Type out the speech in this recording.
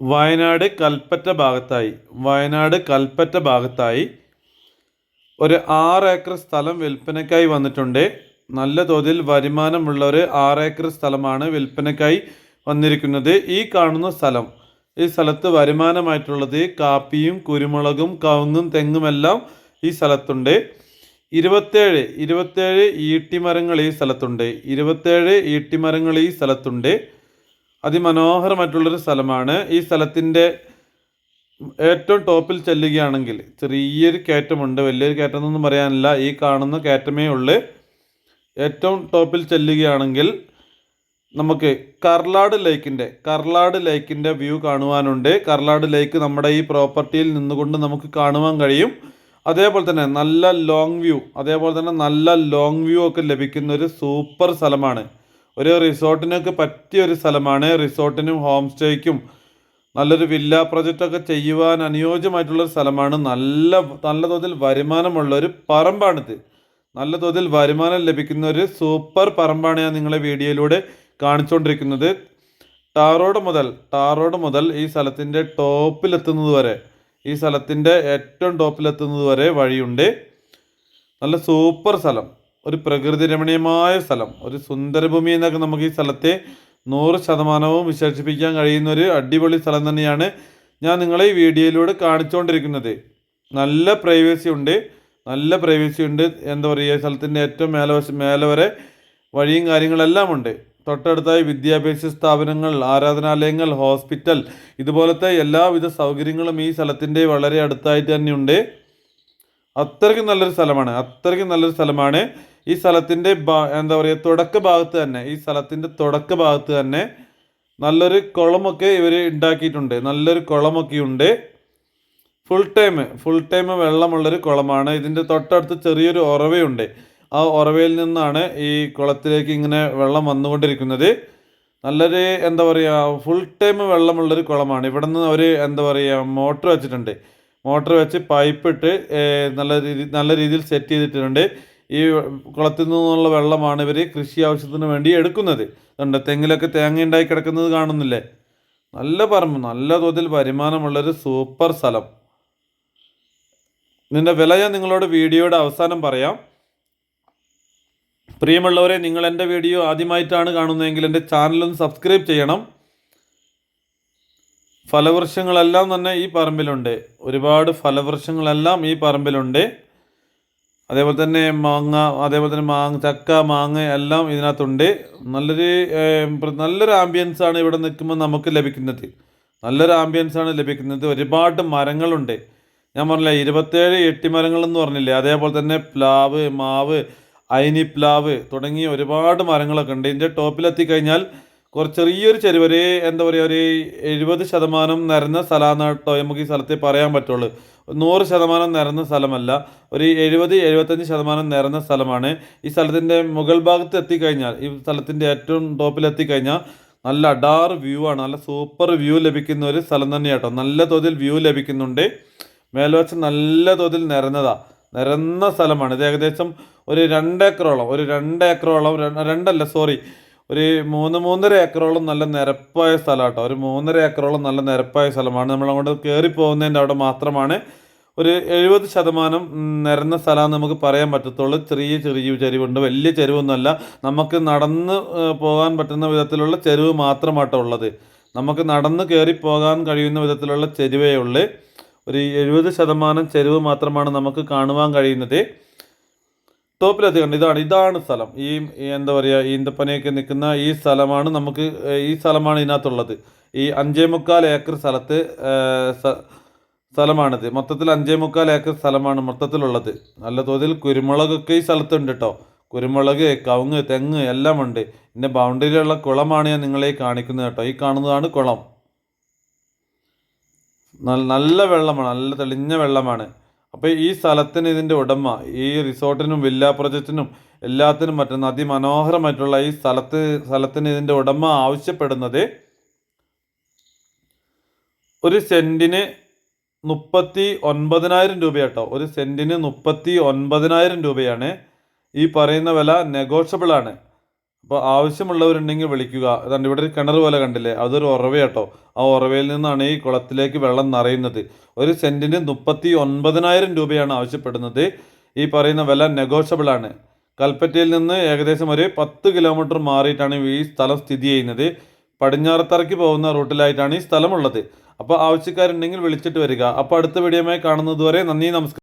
വയനാട് കൽപ്പറ്റ ഭാഗത്തായി വയനാട് കൽപ്പറ്റ ഭാഗത്തായി ഒരു ആറ് ഏക്കർ സ്ഥലം വിൽപ്പനയ്ക്കായി വന്നിട്ടുണ്ട്. നല്ല തോതിൽ വരുമാനമുള്ള ഒരു ആറ് ഏക്കർ സ്ഥലമാണ് വിൽപ്പനയ്ക്കായി വന്നിരിക്കുന്നത്. ഈ കാണുന്ന സ്ഥലം ഈ സ്ഥലത്ത് വരുമാനമായിട്ടുള്ളത് കാപ്പിയും കുരുമുളകും കവുങ്ങും തെങ്ങുമെല്ലാം ഈ സ്ഥലത്തുണ്ട്. ഇരുപത്തേഴ് ഇരുപത്തേഴ് ഈട്ടിമരങ്ങൾ ഈ സ്ഥലത്തുണ്ട്. ഇരുപത്തേഴ് ഈട്ടിമരങ്ങൾ ഈ സ്ഥലത്തുണ്ട്. അതിമനോഹരമായിട്ടുള്ളൊരു സ്ഥലമാണ്. ഈ സ്ഥലത്തിന്റെ ഏറ്റവും ടോപ്പിൽ ചെല്ലുകയാണെങ്കിൽ ചെറിയൊരു കയറ്റമുണ്ട്. വലിയൊരു കയറ്റം എന്നൊന്നും പറയാനില്ല. ഈ കാണുന്ന കയറ്റമേ ഉള്ളൂ. ഏറ്റവും ടോപ്പിൽ ചെല്ലുകയാണെങ്കിൽ നമുക്ക് കർലാട് ലേക്കിന്റെ കർലാട് ലേക്കിന്റെ വ്യൂ കാണുവാനുണ്ട്. കർലാട് ലേക്ക് നമ്മുടെ ഈ പ്രോപ്പർട്ടിയിൽ നിന്നുകൊണ്ട് നമുക്ക് കാണുവാൻ കഴിയും. അതേപോലെ തന്നെ നല്ല ലോങ് വ്യൂ അതേപോലെ തന്നെ നല്ല ലോങ് വ്യൂ ഒക്കെ ലഭിക്കുന്ന ഒരു സൂപ്പർ സ്ഥലമാണ്. ഒരു റിസോർട്ടിനൊക്കെ പറ്റിയ ഒരു സ്ഥലമാണ്. റിസോർട്ടിനും ഹോം സ്റ്റേക്കും നല്ലൊരു വില്ല പ്രൊജക്റ്റൊക്കെ ചെയ്യുവാൻ അനുയോജ്യമായിട്ടുള്ളൊരു സ്ഥലമാണ്. നല്ല നല്ല തോതിൽ വരുമാനമുള്ള ഒരു പറമ്പാണിത്. നല്ല തോതിൽ വരുമാനം ലഭിക്കുന്ന ഒരു സൂപ്പർ പറമ്പാണ് ഞാൻ നിങ്ങളെ വീഡിയോയിലൂടെ കാണിച്ചുകൊണ്ടിരിക്കുന്നത് ടാറോഡ് മുതൽ ടാറോഡ് മുതൽ ഈ സ്ഥലത്തിന്റെ ടോപ്പിലെത്തുന്നത് വരെ ഈ സ്ഥലത്തിന്റെ ഏറ്റവും ടോപ്പിലെത്തുന്നത് വരെ വഴിയുണ്ട്. നല്ല സൂപ്പർ സ്ഥലം. ഒരു പ്രകൃതി രമണീയമായ സ്ഥലം ഒരു സുന്ദരഭൂമി എന്നൊക്കെ നമുക്ക് ഈ സ്ഥലത്തെ നൂറ് ശതമാനവും വിശേഷിപ്പിക്കാൻ കഴിയുന്ന ഒരു അടിപൊളി സ്ഥലം തന്നെയാണ് ഞാൻ നിങ്ങളെ ഈ വീഡിയോയിലൂടെ കാണിച്ചുകൊണ്ടിരിക്കുന്നത്. നല്ല പ്രൈവസി ഉണ്ട് നല്ല പ്രൈവസി ഉണ്ട്. എന്താ പറയുക സ്ഥലത്തിന്റെ ഏറ്റവും മേലെ മേലവരെ മേലെ വരെ വഴിയും കാര്യങ്ങളെല്ലാം ഉണ്ട്. തൊട്ടടുത്തായി വിദ്യാഭ്യാസ സ്ഥാപനങ്ങൾ ആരാധനാലയങ്ങൾ ഹോസ്പിറ്റൽ ഇതുപോലത്തെ എല്ലാവിധ സൗകര്യങ്ങളും ഈ സ്ഥലത്തിന്റെ വളരെ അടുത്തായിട്ട് തന്നെയുണ്ട്. അത്രയ്ക്കും നല്ലൊരു സ്ഥലമാണ്. അത്രയ്ക്കും നല്ലൊരു സ്ഥലമാണ്. ഈ സ്ഥലത്തിന്റെ എന്താ പറയുക തുടക്ക ഭാഗത്ത് തന്നെ ഈ സ്ഥലത്തിന്റെ തുടക്ക ഭാഗത്ത് തന്നെ നല്ലൊരു കുളമൊക്കെ ഇവർ ഉണ്ടാക്കിയിട്ടുണ്ട് നല്ലൊരു കുളമൊക്കെ ഉണ്ട് ഫുൾ ടൈം ഫുൾ ടൈം വെള്ളമുള്ളൊരു കുളമാണ്. ഇതിന്റെ തൊട്ടടുത്ത് ചെറിയൊരു ഉറവയുണ്ട് ആ ഉറവയിൽ നിന്നാണ് ഈ കുളത്തിലേക്ക് ഇങ്ങനെ വെള്ളം വന്നുകൊണ്ടിരിക്കുന്നത്. നല്ലൊരു എന്താ പറയുക ഫുൾ ടൈം വെള്ളമുള്ളൊരു കുളമാണ്. ഇവിടെ നിന്ന് അവർ എന്താ പറയുക മോട്ടർ വെച്ചിട്ടുണ്ട്. മോട്ടർ വെച്ച് പൈപ്പ് ഇട്ട് നല്ല രീതി നല്ല രീതിയിൽ സെറ്റ് ചെയ്തിട്ടുണ്ട്. ഈ കുളത്തിൽ നിന്നുള്ള വെള്ളമാണ് ഇവർ കൃഷി ആവശ്യത്തിന് വേണ്ടി എടുക്കുന്നത്. അതുകൊണ്ട് തെങ്ങിലൊക്കെ തേങ്ങ ഉണ്ടായി കിടക്കുന്നത് കാണുന്നില്ലേ? നല്ല പറമ്പ് നല്ല തോതിൽ വരുമാനമുള്ളൊരു സൂപ്പർ സ്ഥലം. ഇതിന്റെ വില ഞാൻ നിങ്ങളോട് വീഡിയോയുടെ അവസാനം പറയാം. പ്രിയമുള്ളവരെ നിങ്ങൾ എന്റെ വീഡിയോ ആദ്യമായിട്ടാണ് കാണുന്നതെങ്കിൽ എന്റെ ചാനലൊന്ന് സബ്സ്ക്രൈബ് ചെയ്യണം. ഫലവൃക്ഷങ്ങളെല്ലാം തന്നെ ഈ പറമ്പിലുണ്ട്. ഒരുപാട് ഫലവൃക്ഷങ്ങളെല്ലാം ഈ പറമ്പിലുണ്ട്. അതേപോലെ തന്നെ മാങ്ങ അതേപോലെ തന്നെ മാങ്ങ ചക്ക മാങ്ങ എല്ലാം ഇതിനകത്തുണ്ട്. നല്ലൊരു നല്ലൊരു ആംബിയൻസ് ആണ് ഇവിടെ നിൽക്കുമ്പോൾ നമുക്ക് ലഭിക്കുന്നത്. നല്ലൊരു ആംബിയൻസ് ആണ് ലഭിക്കുന്നത്. ഒരുപാട് മരങ്ങളുണ്ട്. ഞാൻ പറഞ്ഞില്ല ഇരുപത്തേഴ് എട്ടിമരങ്ങൾ എന്ന് പറഞ്ഞില്ലേ? അതേപോലെ തന്നെ പ്ലാവ് മാവ് അയിനി പ്ലാവ് തുടങ്ങി ഒരുപാട് മരങ്ങളൊക്കെ ഉണ്ട്. ഇതിന്റെ ടോപ്പിലെത്തി കഴിഞ്ഞാൽ കുറച്ച് ചെറിയൊരു ചെരുവരെ എന്താ പറയുക ഒരു എഴുപത് ശതമാനം നിരന്ന സ്ഥലമാണ് കേട്ടോ നമുക്ക് ഈ സ്ഥലത്തെ പറയാൻ പറ്റുള്ളൂ. നൂറ് ശതമാനം നിരന്ന സ്ഥലമല്ല ഒരു എഴുപത് എഴുപത്തഞ്ച് ശതമാനം നിരന്ന സ്ഥലമാണ്. ഈ സ്ഥലത്തിന്റെ മുകൾ ഭാഗത്ത് എത്തിക്കഴിഞ്ഞാൽ ഈ സ്ഥലത്തിന്റെ ഏറ്റവും ടോപ്പിൽ എത്തിക്കഴിഞ്ഞാൽ നല്ല അഡാർ വ്യൂ ആണ്. നല്ല സൂപ്പർ വ്യൂ ലഭിക്കുന്ന ഒരു സ്ഥലം തന്നെയാട്ടോ നല്ല തോതിൽ വ്യൂ ലഭിക്കുന്നുണ്ട്. മേൽവശം നല്ല തോതിൽ നിരന്നതാണ് നിരന്ന സ്ഥലമാണ്. ഇത് ഏകദേശം ഒരു രണ്ടേക്കറോളം ഒരു രണ്ടേക്കറോളം രണ്ടല്ല സോറി ഒരു മൂന്ന് മൂന്നര ഏക്കറോളം നല്ല നിരപ്പായ സ്ഥലം കേട്ടോ ഒരു മൂന്നര ഏക്കറോളം നല്ല നിരപ്പായ സ്ഥലമാണ്. നമ്മൾ അങ്ങോട്ട് കയറി പോകുന്നതിന്റെ അവിടെ മാത്രമാണ് ഒരു എഴുപത് ശതമാനം നിരന്ന സ്ഥലമാണ് നമുക്ക് പറയാൻ പറ്റത്തുള്ളൂ. ചെറിയ ചെറിയ ചെരുവുണ്ട്. വലിയ ചെരുവൊന്നുമല്ല. നമുക്ക് നടന്ന് പോകാൻ പറ്റുന്ന വിധത്തിലുള്ള ചെരുവ് മാത്രമാട്ടോ ഉള്ളത്. നമുക്ക് നടന്ന് കയറി പോകാൻ കഴിയുന്ന വിധത്തിലുള്ള ചെരുവേ ഉള്ളൂ. ഒരു എഴുപത് ശതമാനം ചെരുവ് മാത്രമാണ് നമുക്ക് കാണുവാൻ കഴിയുന്നത്. ടോപ്പിലെത്തി കണ്ട് ഇതാണ് ഇതാണ് സ്ഥലം. ഈ എന്താ പറയുക ഈന്തപ്പനയൊക്കെ നിൽക്കുന്ന ഈ സ്ഥലമാണ് നമുക്ക് ഈ സ്ഥലമാണ് ഇതിനകത്തുള്ളത്. ഈ അഞ്ചേ മുക്കാൽ ഏക്കർ സ്ഥലത്ത് സ്ഥലമാണിത്. മൊത്തത്തിൽ അഞ്ചേ മുക്കാൽ ഏക്കർ സ്ഥലമാണ് മൊത്തത്തിലുള്ളത്. നല്ല തോതിൽ കുരുമുളകൊക്കെ ഈ സ്ഥലത്തുണ്ട് കേട്ടോ കുരുമുളക് കവുങ്ങ് തെങ്ങ് എല്ലാം ഉണ്ട് ഇതിന്റെ ബൗണ്ടറിയിലുള്ള കുളമാണ് ഞാൻ നിങ്ങളെ കാണിക്കുന്നത് കേട്ടോ ഈ കാണുന്നതാണ് കുളം. നല്ല വെള്ളമാണ് നല്ല തെളിഞ്ഞ വെള്ളമാണ്. അപ്പോൾ ഈ സ്ഥലത്തിന് ഇതിന്റെ ഉടമ ഈ റിസോർട്ടിനും വില്ല പ്രൊജക്റ്റിനും എല്ലാത്തിനും മറ്റും അതിമനോഹരമായിട്ടുള്ള ഈ സ്ഥലത്ത് സ്ഥലത്തിന് ഇതിന്റെ ഉടമ ആവശ്യപ്പെടുന്നത് ഒരു സെന്റിന് മുപ്പത്തി ഒൻപതിനായിരം രൂപയാട്ടോ. ഒരു സെന്റിന് മുപ്പത്തി ഒൻപതിനായിരം രൂപയാണ്. ഈ പറയുന്ന വില നെഗോഷ്യബിൾ ആണ്. അപ്പോൾ ആവശ്യമുള്ളവരുണ്ടെങ്കിൽ വിളിക്കുക. അതാണ് ഇവിടെ ഒരു കിണർ പോലെ കണ്ടില്ലേ? അതൊരു ഉറവയാട്ടോ ആ ഉറവയിൽ നിന്നാണ് ഈ കുളത്തിലേക്ക് വെള്ളം നിറയുന്നത്. ഒരു സെന്റിന് മുപ്പത്തി ഒൻപതിനായിരം രൂപയാണ് ആവശ്യപ്പെടുന്നത്. ഈ പറയുന്ന വില നെഗോഷ്യബിൾ ആണ്. കൽപ്പറ്റയിൽ നിന്ന് ഏകദേശം ഒരു പത്ത് കിലോമീറ്റർ മാറിയിട്ടാണ് ഈ സ്ഥലം സ്ഥിതി ചെയ്യുന്നത്. പടിഞ്ഞാറത്തറയ്ക്ക് പോകുന്ന റൂട്ടിലായിട്ടാണ് ഈ സ്ഥലമുള്ളത്. അപ്പോൾ ആവശ്യക്കാരുണ്ടെങ്കിൽ വിളിച്ചിട്ട് വരിക. അപ്പോൾ അടുത്ത വീഡിയോമായി കാണുന്നതുവരെ നന്ദി നമസ്കാരം.